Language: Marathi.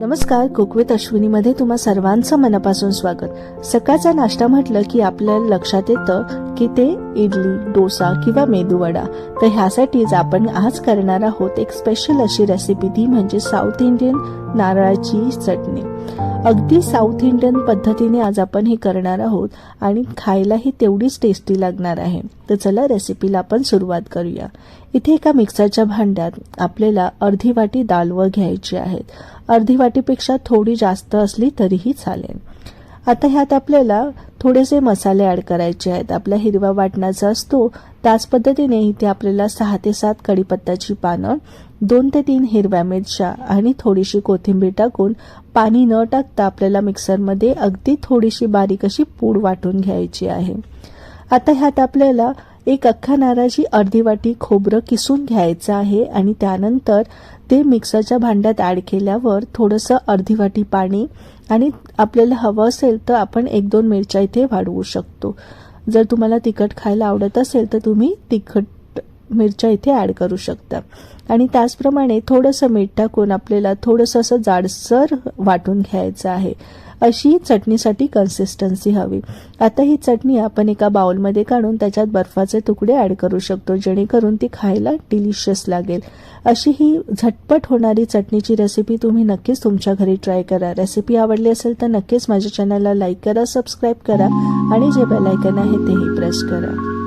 नमस्कार कुकवित अश्विनीमध्ये तुम्हा सर्वांचं मनापासून स्वागत. सकाळचा नाश्ता म्हटलं की आपल्याला लक्षात येतं की ते इडली डोसा किंवा मेदूवडा तर ह्यासाठीच आपण आज करणार आहोत एक स्पेशल अशी रेसिपी ती म्हणजे साऊथ इंडियन नारळाची चटणी. अगदी साऊथ इंडियन पद्धतीने आज आपण हे करणार आहोत आणि खायलाही तेवढीच टेस्टी लागणार आहे. तर चला रेसिपीला आपण सुरुवात करूया. इथे एका मिक्सरच्या भांड्यात आपल्याला अर्धी वाटी दालवं घ्यायची आहेत. अर्धी वाटीपेक्षा थोडी जास्त असली तरीही चालेल. आता ह्यात आपल्याला थोडेसे मसाले ॲड करायचे आहेत. आपल्या हिरवा वाटणाचा असतो त्याच पद्धतीने इथे आपल्याला सहा ते सात कढीपत्त्याची पानं दोन ते तीन हिरव्या मिरच्या आणि थोडीशी कोथिंबीर टाकून पाणी न टाकता आपल्याला मिक्सरमध्ये अगदी थोडीशी बारीक अशी पूड वाटून घ्यायची आहे. आता ह्यात आपल्याला एक अख्खा नारळाची अर्धी वाटी खोबरं किसून घ्यायचं आहे आणि त्यानंतर ते मिक्सरच्या भांड्यात ॲड केल्यावर थोडंसं अर्धी वाटी पाणी आणि आपल्याला हवं असेल तर आपण एक दोन मिरच्या इथे वाढवू शकतो. जर तुम्हाला तिखट खायला आवडत असेल तर तुम्ही तिखट मिरच्या इथे ॲड करू शकता आणि त्याचप्रमाणे थोडंसं मीठ टाकून आपल्याला थोडंसं असं जाडसर वाटून घ्यायचं आहे. अशी चटणीसाठी कन्सिस्टन्सी हवी. आता ही चटणी आपण एका बाउलमध्ये काढून त्याच्यात बर्फाचे तुकडे ॲड करू शकतो जेणेकरून ती खायला डिलिशियस लागेल. अशी ही झटपट होणारी चटणीची रेसिपी तुम्ही नक्कीच तुमच्या घरी ट्राय करा. रेसिपी आवडली असेल तर नक्कीच माझ्या चॅनलला लाईक करा सबस्क्राईब करा आणि जे बेलायकन आहे तेही प्रेस करा.